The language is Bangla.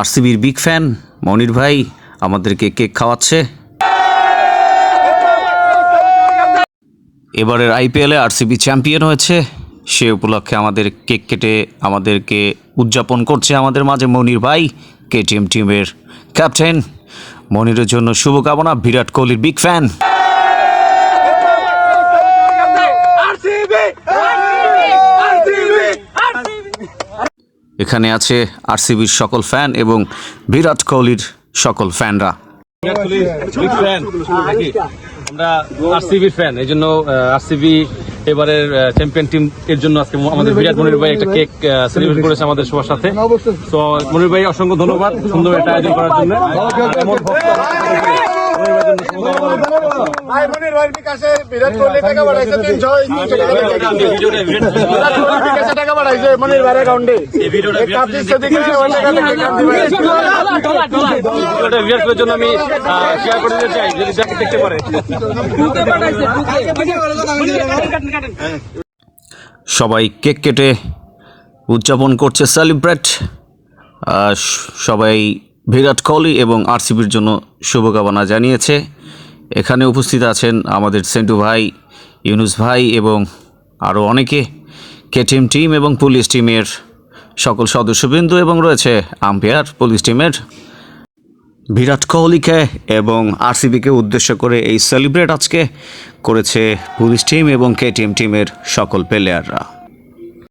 আরসিবির বিগ ফ্যান মনির ভাই আমাদেরকে কেক খাওয়াচ্ছে। এবারের আইপিএলে আরসিবি চ্যাম্পিয়ন হয়েছে। সে উপলক্ষে আমাদের কেক কেটে আমাদেরকে উদযাপন করছে আমাদের মাঝে মনির ভাই, কেটিএম টিমের ক্যাপ্টেন। মনিরের জন্য শুভকামনা, বিরাট কোহলির বিগ ফ্যান। এখানে আছে আরসিবির সকল ফ্যান এবং বিরাট কোহলির সকল ফ্যানরা আমরা আরসিবির ফ্যান এই জন্য আরসিবি এবারের চ্যাম্পিয়ন টিম এর জন্য আজকে আমাদের বিরাট মনির ভাই একটা কেক সেলিব্রেট করেছে আমাদের সবার সাথে। তো মনির ভাই অসংখ্য ধন্যবাদ সুন্দর একটা আয়োজন করার জন্য। আমি সবাই কেক কেটে উদযাপন করছে সেলিব্রেট সবাই বিরাট কোহলি এবং আরসিবির জন্য শুভকামনা জানিয়েছে। এখানে উপস্থিত আছেন আমাদের সেন্টু ভাই, ইউনুস ভাই এবং আরও অনেকে। কেটিএম টিম এবং পুলিশ টিমের সকল সদস্যবৃন্দ এবং রয়েছে আম্পায়ার, পুলিশ টিমের। বিরাট কোহলিকে এবং আরসিবিকে উদ্দেশ্য করে এই সেলিব্রেট আজকে করেছে পুলিশ টিম এবং কেটিএম টিমের সকল প্লেয়াররা